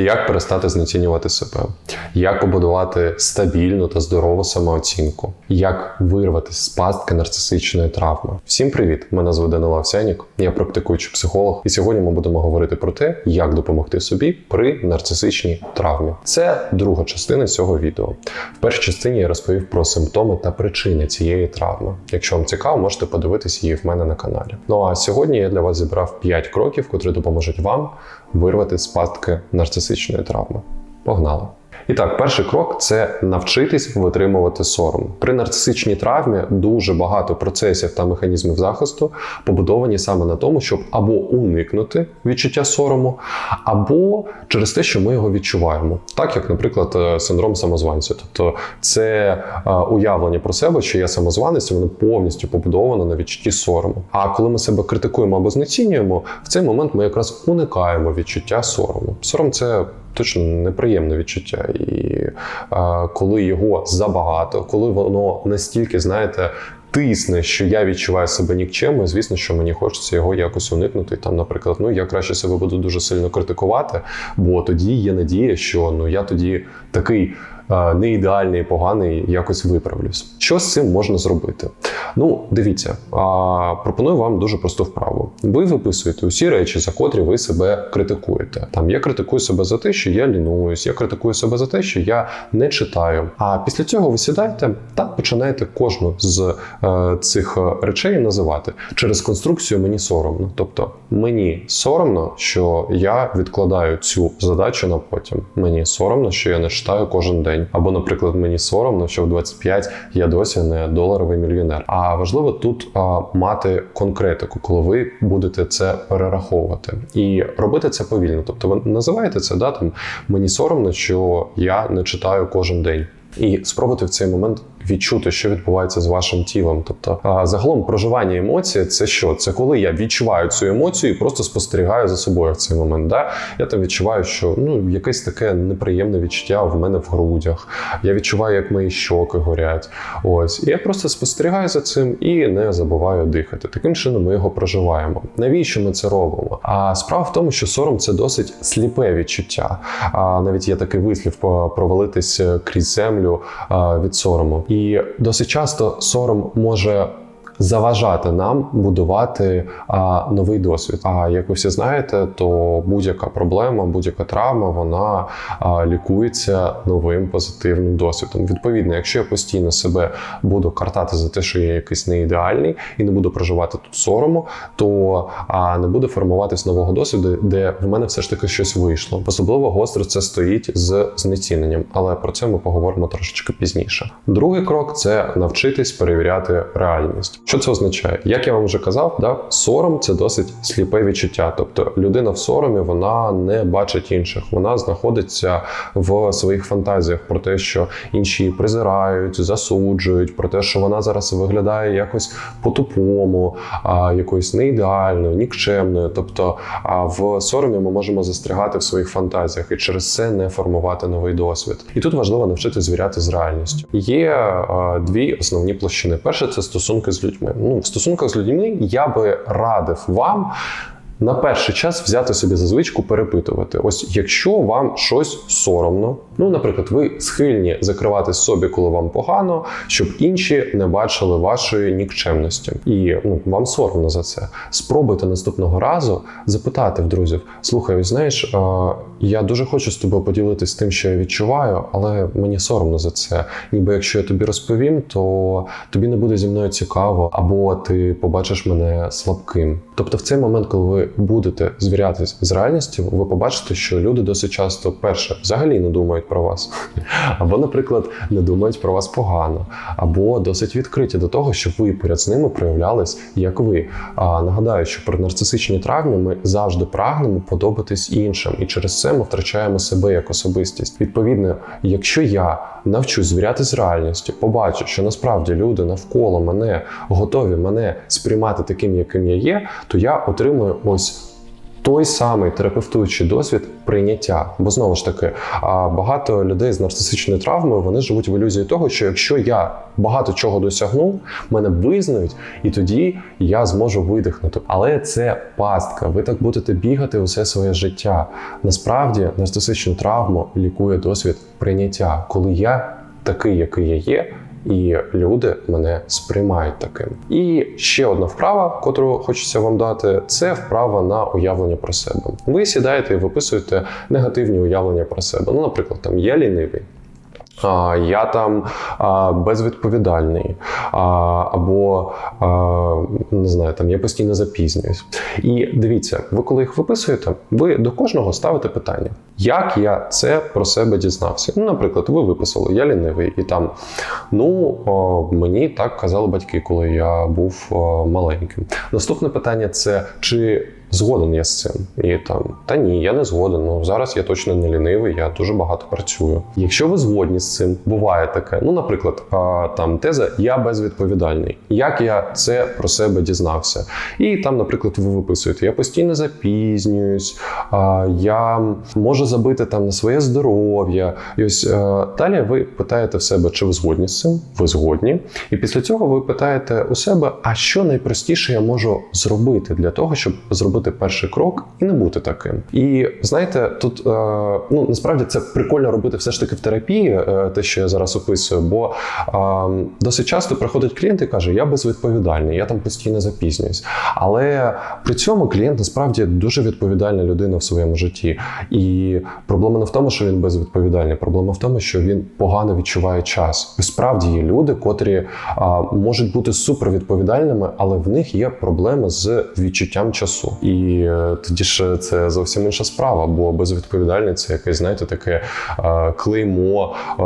Як перестати знецінювати себе, як побудувати стабільну та здорову самооцінку, як вирватися з пастки нарцисичної травми. Всім привіт! Мене звуть Данило Овсянік, я практикуючий психолог, і сьогодні ми будемо говорити про те, як допомогти собі при нарцисичній травмі. Це друга частина цього відео. В першій частині я розповів про симптоми та причини цієї травми. Якщо вам цікаво, можете подивитись її в мене на каналі. Ну а сьогодні я для вас зібрав 5 кроків, котрі допоможуть вам вирвати з пастки нарцисичної травми. Погнали! І так, перший крок це навчитись витримувати сором. При нарцисичній травмі дуже багато процесів та механізмів захисту побудовані саме на тому, щоб або уникнути відчуття сорому, або через те, що ми його відчуваємо, так як, наприклад, е, синдром самозванця. Тобто це е, уявлення про себе, що я самозванець, воно повністю побудовано на відчутті сорому. А коли ми себе критикуємо або знецінюємо, в цей момент ми якраз уникаємо відчуття сорому. Сором це точно неприємне відчуття. І а, коли його забагато, коли воно настільки, знаєте, тисне, що я відчуваю себе нікчемою, звісно, що мені хочеться його якось уникнути. Там, наприклад, ну я краще себе буду дуже сильно критикувати, бо тоді є надія, що ну я тоді такий. Не ідеальний, поганий, якось виправлюсь. Що з цим можна зробити? Ну, дивіться, пропоную вам дуже просту вправу. Ви виписуєте усі речі, за котрі ви себе критикуєте. Там я критикую себе за те, що я лінуюсь, я критикую себе за те, що я не читаю. А після цього ви сідаєте та починаєте кожну з е, цих речей називати через конструкцію мені соромно. Тобто мені соромно, що я відкладаю цю задачу на потім. Мені соромно, що я не читаю кожен день. Або, наприклад, мені соромно, що в 25 я досі не доларовий мільйонер. А важливо тут а, мати конкретику, коли ви будете це перераховувати, і робити це повільно. Тобто, ви називаєте це да, там мені соромно, що я не читаю кожен день. І спробуйте в цей момент відчути, що відбувається з вашим тілом. Тобто, загалом проживання емоції це що? Це коли я відчуваю цю емоцію і просто спостерігаю за собою в цей момент. Да? Я там відчуваю, що ну якесь таке неприємне відчуття в мене в грудях. Я відчуваю, як мої щоки горять. Ось, і я просто спостерігаю за цим і не забуваю дихати. Таким чином ми його проживаємо. Навіщо ми це робимо? А справа в тому, що сором це досить сліпе відчуття. А навіть є такий вислів провалитись крізь землю від сорому. І досить часто сором може заважати нам будувати а, новий досвід. А як ви всі знаєте, то будь-яка проблема, будь-яка травма, вона а, лікується новим позитивним досвідом. Відповідно, якщо я постійно себе буду картати за те, що я якийсь не ідеальний, і не буду проживати тут сорому, то а, не буде формуватись нового досвіду, де в мене все ж таки щось вийшло. Особливо гостро це стоїть з знеціненням, але про це ми поговоримо трошечки пізніше. Другий крок це навчитись перевіряти реальність. Що це означає? Як я вам вже казав, да, сором це досить сліпе відчуття. Тобто людина в соромі вона не бачить інших, вона знаходиться в своїх фантазіях про те, що інші її презирають, засуджують, про те, що вона зараз виглядає якось по-тупому, а, якоюсь неідеальною, нікчемною. Тобто, а в соромі ми можемо застрягати в своїх фантазіях і через це не формувати новий досвід. І тут важливо навчити звіряти з реальністю. Є дві основні площини. Перше це стосунки з людьми ну, в стосунках з людьми я би радив вам. На перший час взяти собі за звичку перепитувати. Ось якщо вам щось соромно, ну, наприклад, ви схильні закривати собі, коли вам погано, щоб інші не бачили вашої нікчемності, і ну, вам соромно за це. Спробуйте наступного разу запитати в друзів: слухай, знаєш, я дуже хочу з тобою поділитися тим, що я відчуваю, але мені соромно за це. Ніби якщо я тобі розповім, то тобі не буде зі мною цікаво, або ти побачиш мене слабким. Тобто, в цей момент, коли ви будете звірятись з реальністю, ви побачите, що люди досить часто перше взагалі не думають про вас, або, наприклад, не думають про вас погано, або досить відкриті до того, щоб ви поряд з ними проявлялись як ви. А нагадаю, що при нарцисичній травмі ми завжди прагнемо подобатись іншим, і через це ми втрачаємо себе як особистість. Відповідно, якщо я навчусь звіряти з реальністю, побачу, що насправді люди навколо мене готові мене сприймати таким, яким я є, то я отримую ось той самий терапевтуючий досвід прийняття. Бо знову ж таки, багато людей з нарцисичною травмою вони живуть в ілюзії того, що якщо я багато чого досягнув, мене визнають, і тоді я зможу видихнути. Але це пастка. Ви так будете бігати усе своє життя. Насправді нарцисичну травму лікує досвід прийняття, коли я такий, який я є. І люди мене сприймають таким. І ще одна вправа, котру хочеться вам дати, це вправа на уявлення про себе. Ви сідаєте і виписуєте негативні уявлення про себе. Ну, наприклад, там я лінивий. Я там безвідповідальний, або не знаю, там я постійно запізнююсь. І дивіться, ви коли їх виписуєте, ви до кожного ставите питання, як я це про себе дізнався. Ну, наприклад, ви виписали я лінивий, і там ну мені так казали батьки, коли я був маленьким. Наступне питання це чи згоден я з цим? І там та ні, я не згоден. Ну зараз я точно не лінивий, я дуже багато працюю. Якщо ви згодні з цим, буває таке. Ну, наприклад, а, там теза Я безвідповідальний. Як я це про себе дізнався? І там, наприклад, ви виписуєте: я постійно запізнююсь, а, я можу забити там на своє здоров'я. І ось е, далі ви питаєте в себе, чи ви згодні з цим? Ви згодні. І після цього ви питаєте у себе, а що найпростіше я можу зробити для того, щоб зробити перший крок і не бути таким. І знаєте, тут е, ну насправді це прикольно робити все ж таки в терапії, е, те, що я зараз описую, бо е, досить часто приходить клієнт і каже: Я безвідповідальний, я там постійно запізнююсь. Але при цьому клієнт насправді дуже відповідальна людина в своєму житті. І проблема не в тому, що він безвідповідальний, проблема в тому, що він погано відчуває час. І справді є люди, котрі можуть бути супервідповідальними, але в них є проблеми з відчуттям часу. І е, тоді ж це зовсім інша справа, бо безвідповідальний це якесь, знаєте, таке е, клеймо е,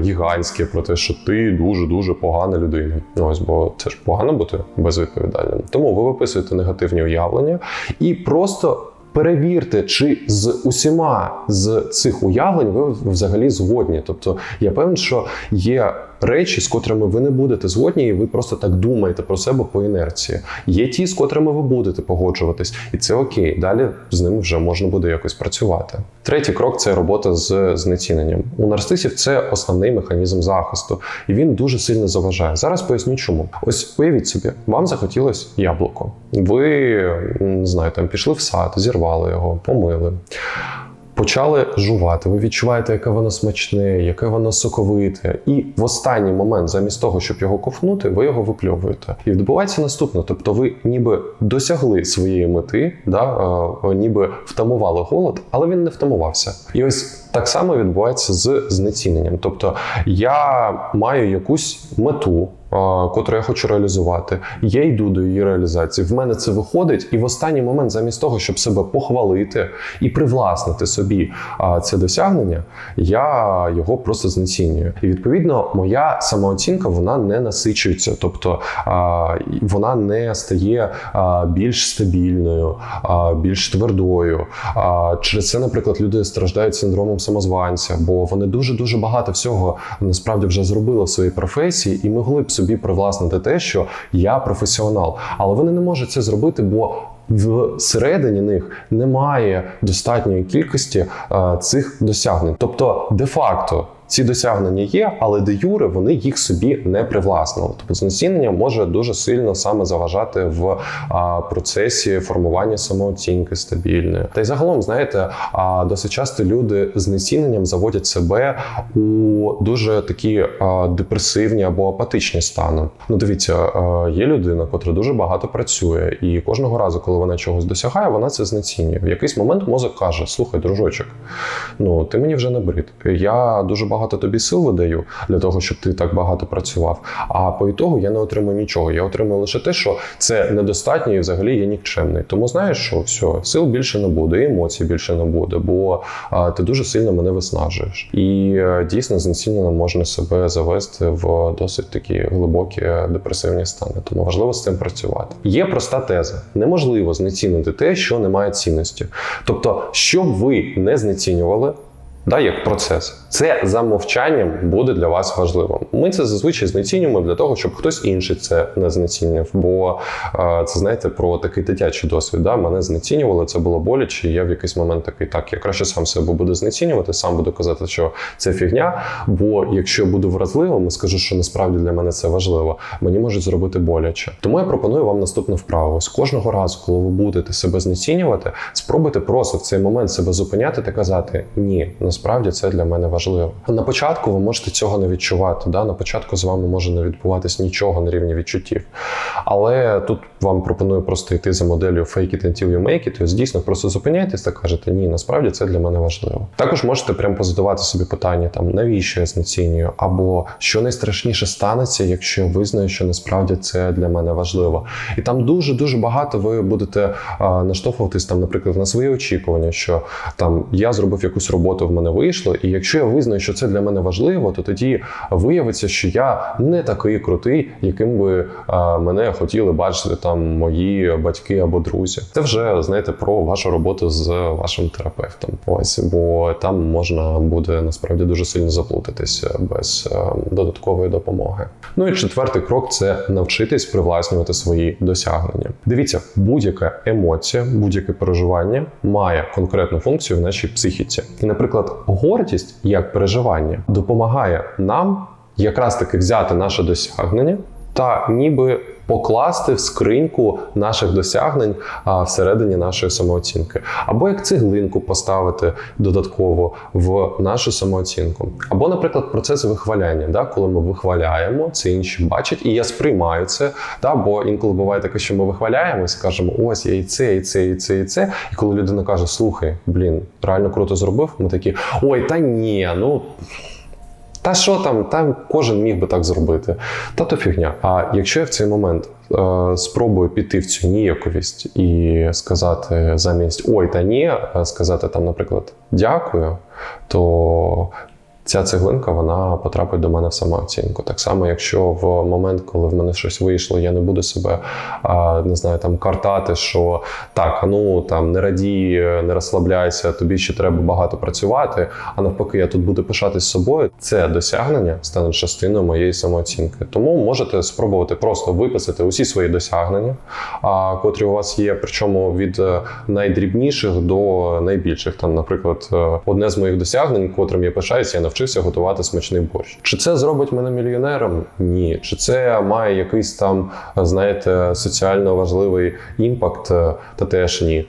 гігантське про те, що ти дуже дуже погана людина. Ось, бо це ж погано бути безвідповідальним. Тому ви виписуєте негативні уявлення і просто. Перевірте, чи з усіма з цих уявлень ви взагалі згодні. Тобто я певен, що є речі, з котрими ви не будете згодні, і ви просто так думаєте про себе по інерції. Є ті, з котрими ви будете погоджуватись, і це окей. Далі з ними вже можна буде якось працювати. Третій крок це робота з знеціненням. У нарцисів це основний механізм захисту, і він дуже сильно заважає. Зараз поясню, чому. Ось уявіть собі, вам захотілось яблуко. Ви не знаю, там пішли в сад, зірвали його, помили. Почали жувати, ви відчуваєте, яке воно смачне, яке воно соковите. І в останній момент, замість того, щоб його ковнути, ви його випльовуєте. І відбувається наступне: тобто, ви ніби досягли своєї мети, да, ніби втамували голод, але він не втамувався. І ось так само відбувається з знеціненням. Тобто я маю якусь мету. Котру я хочу реалізувати, я йду до її реалізації. В мене це виходить, і в останній момент, замість того, щоб себе похвалити і привласнити собі це досягнення, я його просто знецінюю. І відповідно, моя самооцінка вона не насичується, тобто вона не стає більш стабільною, більш твердою. Через це, наприклад, люди страждають синдромом самозванця, бо вони дуже дуже багато всього насправді вже зробили в своїй професії і могли б собі привласнити те, що я професіонал, але вони не можуть це зробити, бо всередині них немає достатньої кількості е, цих досягнень. Тобто, де-факто. Ці досягнення є, але де юре вони їх собі не привласнили. Тобто знецінення може дуже сильно саме заважати в процесі формування самооцінки стабільної. Та й загалом, знаєте, досить часто люди з знеціненням заводять себе у дуже такі депресивні або апатичні стани. Ну, дивіться, є людина, котра дуже багато працює, і кожного разу, коли вона чогось досягає, вона це знецінює. В якийсь момент мозок каже: Слухай, дружочок, ну ти мені вже набрид. Я дуже багато тобі сил видаю для того, щоб ти так багато працював. А по ітогу я не отримую нічого. Я отримую лише те, що це недостатньо і взагалі є нікчемний. Тому знаєш, що все, сил більше не буде, і емоцій більше не буде, бо а, ти дуже сильно мене виснажуєш. І а, дійсно знецінено можна себе завести в досить такі глибокі депресивні стани. Тому важливо з цим працювати. Є проста теза: неможливо знецінити те, що не має цінності. Тобто, що б ви не знецінювали Да, як процес, це за мовчанням буде для вас важливим. Ми це зазвичай знецінюємо для того, щоб хтось інший це не знецінював. Бо е, це знаєте про такий дитячий досвід. Да? Мене знецінювали, це було боляче. Я в якийсь момент такий, так я краще сам себе буду знецінювати, сам буду казати, що це фігня. Бо якщо буду вразливим і скажу, що насправді для мене це важливо, мені можуть зробити боляче. Тому я пропоную вам наступну вправу. Ось кожного разу, коли ви будете себе знецінювати, спробуйте просто в цей момент себе зупиняти та казати ні, насправді це для мене важливо. На початку ви можете цього не відчувати. Да? На початку з вами може не відбуватись нічого на рівні відчуттів. Але тут вам пропоную просто йти за моделлю fake it until you make it. Тобто дійсно просто зупиняйтесь та кажете, ні, насправді це для мене важливо. Також можете прям позадавати собі питання, там навіщо я знецінюю, або що найстрашніше станеться, якщо я визнаю, що насправді це для мене важливо. І там дуже дуже багато ви будете а, наштовхуватись там, наприклад, на свої очікування, що там я зробив якусь роботу, в мене вийшло, і якщо я визнаю, що це для мене важливо, то тоді виявиться, що я не такий крутий, яким би а, мене хотіли бачити там мої батьки або друзі. Це вже знаєте про вашу роботу з вашим терапевтом. Ось бо там можна буде насправді дуже сильно заплутатися без е, додаткової допомоги. Ну і четвертий крок це навчитись привласнювати свої досягнення. Дивіться, будь-яка емоція, будь-яке переживання має конкретну функцію в нашій психіці. І, наприклад, гордість як переживання допомагає нам якраз таки взяти наше досягнення та ніби покласти в скриньку наших досягнень а, всередині нашої самооцінки, або як цеглинку поставити додатково в нашу самооцінку, або, наприклад, процес вихваляння, да, коли ми вихваляємо, це інші бачать, і я сприймаю це. Да, бо інколи буває таке, що ми вихваляємо і скажемо, ось я і це, і це, і це, і це. І коли людина каже, слухай, блін, реально круто зробив, ми такі, ой, та ні, ну. Та що там, там кожен міг би так зробити. Та то фігня. А якщо я в цей момент е, спробую піти в цю ніяковість і сказати замість ой та ні, сказати там, наприклад, дякую, то ця цеглинка вона потрапить до мене в самооцінку. Так само, якщо в момент, коли в мене щось вийшло, я не буду себе не знаю, там картати, що так, ну там не радій, не розслабляйся, тобі ще треба багато працювати. А навпаки, я тут буду пишатись собою. Це досягнення стане частиною моєї самооцінки. Тому можете спробувати просто виписати усі свої досягнення, котрі у вас є, причому від е, найдрібніших до найбільших. Там, наприклад, е, одне з моїх досягнень, котрим я пишаюся, я навчився готувати смачний борщ. Чи це зробить мене мільйонером? Ні. Чи це має якийсь там, знаєте, соціально важливий імпакт? Е, Та теж ні.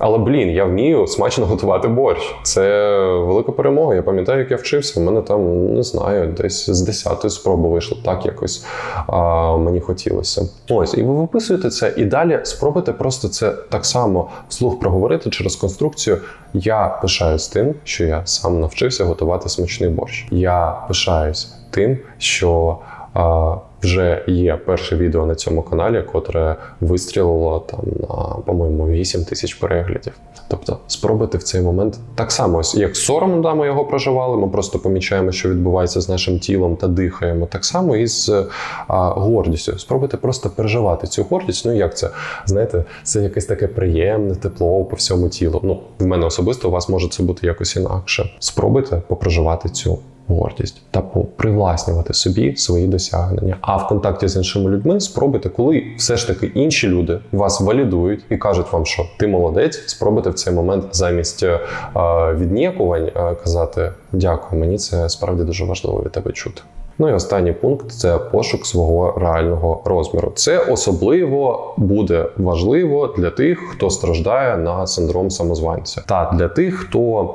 Але блін, я вмію смачно готувати борщ. Це велика перемога. Я пам'ятаю, як я вчився. У мене там не знаю, десь з 10-ї спроби вийшло так якось а, мені хотілося. Ось, і ви виписуєте це, і далі спробуйте просто це так само вслух проговорити через конструкцію. Я пишаюсь тим, що я сам навчився готувати смачний борщ. Я пишаюсь тим, що. А, вже є перше відео на цьому каналі, котре вистрілило там на, по-моєму, 8 тисяч переглядів. Тобто, спробуйте в цей момент так само, як сором да, ми його проживали, ми просто помічаємо, що відбувається з нашим тілом та дихаємо. Так само і з а, гордістю. Спробуйте просто переживати цю гордість. Ну як це? Знаєте, це якесь таке приємне тепло по всьому тілу. Ну, в мене особисто у вас може це бути якось інакше. Спробуйте попроживати цю гордість та попривласнювати собі свої досягнення. А в контакті з іншими людьми спробуйте, коли все ж таки інші люди вас валідують і кажуть вам, що ти молодець, спробуйте в цей момент замість е, відніякувань е, казати дякую, мені це справді дуже важливо від тебе чути. Ну і останній пункт це пошук свого реального розміру. Це особливо буде важливо для тих, хто страждає на синдром самозванця, та для тих, хто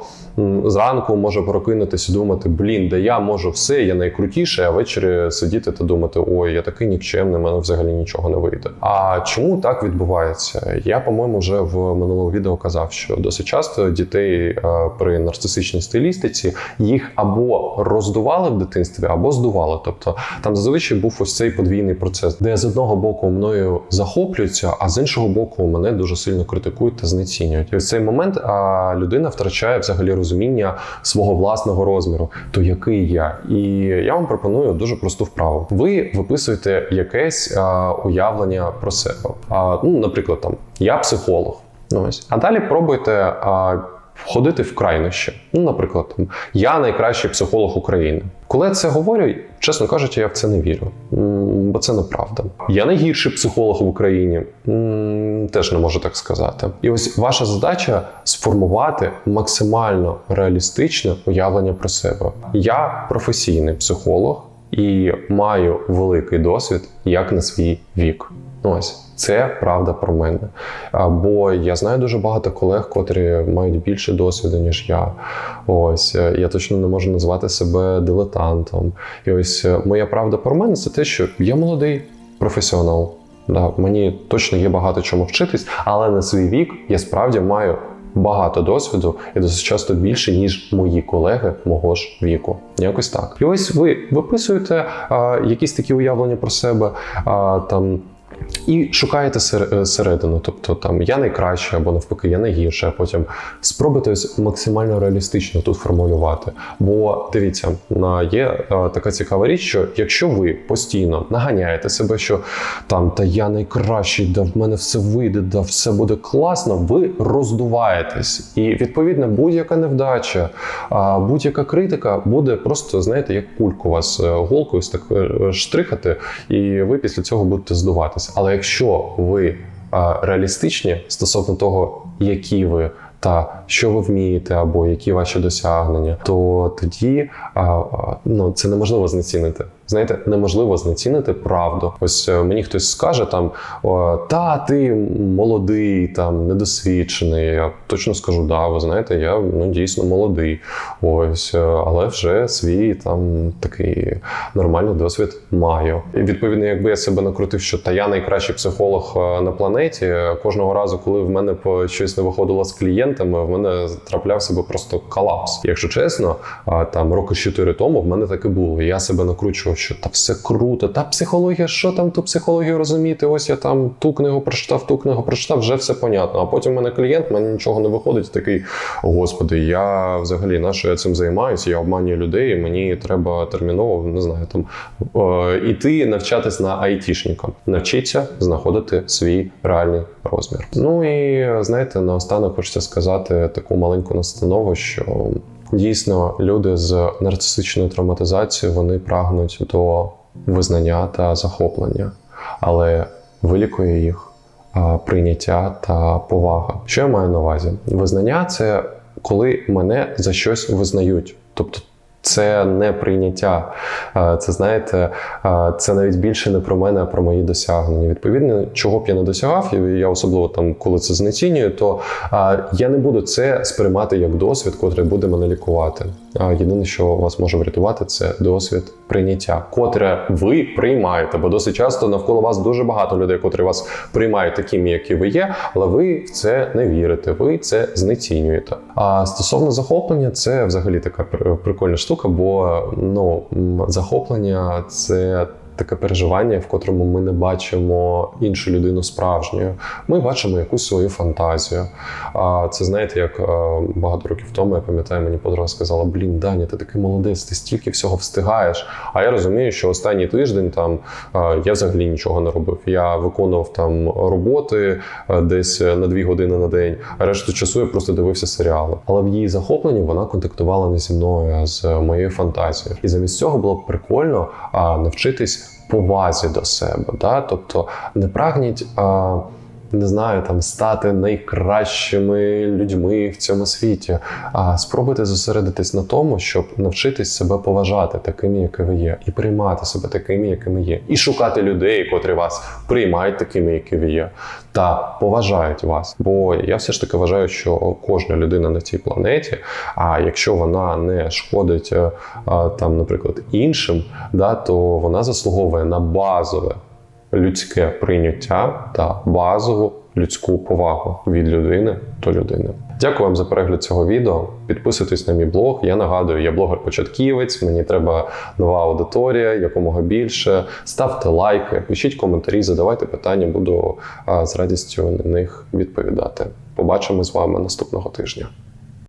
зранку може прокинутися думати, блін, де я можу все, я найкрутіший, а ввечері сидіти та думати, ой, я такий нікчемний, мене взагалі нічого не вийде. А чому так відбувається? Я, по-моєму, вже в минулому відео казав, що досить часто дітей е, при нарцисичній стилістиці їх або роздували в дитинстві, або здували. Тобто там зазвичай був ось цей подвійний процес, де з одного боку мною захоплюються, а з іншого боку мене дуже сильно критикують та знецінюють. І в цей момент а, людина втрачає взагалі розуміння свого власного розміру, то який я. І я вам пропоную дуже просту вправу. Ви виписуєте якесь а, уявлення про себе. А, ну, наприклад, там я психолог. Ну, ось. А далі пробуйте. А, входити в крайнощі. Ну, наприклад, там, я найкращий психолог України. Коли я це говорю, чесно кажучи, я в це не вірю, бо це неправда. Я найгірший психолог в Україні, теж не можу так сказати. І ось ваша задача сформувати максимально реалістичне уявлення про себе. Я професійний психолог і маю великий досвід як на свій вік. Ось це правда про мене. А, Бо я знаю дуже багато колег, котрі мають більше досвіду, ніж я. Ось е, я точно не можу назвати себе дилетантом. І ось е, моя правда про мене це те, що я молодий професіонал. Да, мені точно є багато чому вчитись, але на свій вік я справді маю багато досвіду і досить часто більше, ніж мої колеги мого ж віку. Якось так. І ось ви виписуєте а, якісь такі уявлення про себе а, там. І шукаєте е, середину, тобто там я найкраще або навпаки, я найгірше, а потім спробуйте максимально реалістично тут формулювати. Бо дивіться, на- є е, така цікава річ, що якщо ви постійно наганяєте себе, що там та я найкращий, да в мене все вийде, да все буде класно, ви роздуваєтесь. І відповідно будь-яка невдача, будь-яка критика буде просто, знаєте, як кульку вас е, голкою так штрихати, і ви після цього будете здуватися. Але якщо ви реалістичні стосовно того, які ви. Та що ви вмієте, або які ваші досягнення, то тоді ну це неможливо знецінити. Знаєте, неможливо знецінити правду. Ось е, мені хтось скаже там: та ти молодий, там недосвідчений. Я точно скажу, да, ви знаєте, я ну дійсно молодий. Ось, е, але вже свій там такий нормальний досвід маю. І відповідно, якби я себе накрутив, що та я найкращий психолог е, на планеті. Кожного разу, коли в мене по щось не виходило з клієнтами, в мене траплявся би просто колапс. Якщо чесно, там роки 4 тому в мене так і було. Я себе накручував, що та все круто, та психологія, що там ту психологію розуміти? Ось я там ту книгу прочитав, ту книгу прочитав, вже все понятно. А потім в мене клієнт, в мене нічого не виходить. Такий, господи, я взагалі на що я цим займаюся? Я обманюю людей, і мені треба терміново, не знаю, там е, іти навчатись на айтішника. Навчіться знаходити свій реальний розмір. Ну і знаєте, наостанок хочеться сказати таку маленьку настанову, що дійсно люди з нарцисичною травматизацією вони прагнуть до визнання та захоплення, але вилікує їх прийняття та повага. Що я маю на увазі? Визнання це коли мене за щось визнають. Тобто це не прийняття. Е, Це знаєте, е, це навіть більше не про мене, а про мої досягнення. Відповідно, чого б я не досягав, я особливо там, коли це знецінюю, то е, я не буду це сприймати як досвід, котрий буде мене лікувати. Єдине, що вас може врятувати, це досвід прийняття, котре ви приймаєте. Бо досить часто навколо вас дуже багато людей, котрі вас приймають такими, які ви є, але ви в це не вірите. Ви це знецінюєте. А стосовно захоплення, це взагалі така прикольна штука, бо ну захоплення це. Таке переживання, в котрому ми не бачимо іншу людину справжньою. Ми бачимо якусь свою фантазію. А це знаєте, як е, багато років тому я пам'ятаю, мені подруга сказала: Блін, Даня, ти такий молодець, ти стільки всього встигаєш. А я розумію, що останній тиждень там е, я взагалі нічого не робив. Я виконував там роботи е, десь на дві години на день, а решту часу я просто дивився серіали. Але в її захопленні вона контактувала не зі мною, а з моєю фантазією. І замість цього було б прикольно навчитись повазі до себе. Да? Тобто не прагніть. Не знаю, там стати найкращими людьми в цьому світі. А спробуйте зосередитись на тому, щоб навчитись себе поважати такими, які ви є, і приймати себе такими, якими є, і шукати людей, котрі вас приймають такими, які ви є, та поважають вас. Бо я все ж таки вважаю, що кожна людина на цій планеті, а якщо вона не шкодить е, там, наприклад, іншим, да, то вона заслуговує на базове людське прийняття та базову людську повагу від людини до людини. Дякую вам за перегляд цього відео. Підписуйтесь на мій блог. Я нагадую, я блогер-початківець. Мені треба нова аудиторія, якомога більше. Ставте лайки, пишіть коментарі, задавайте питання, буду з радістю на них відповідати. Побачимо з вами наступного тижня.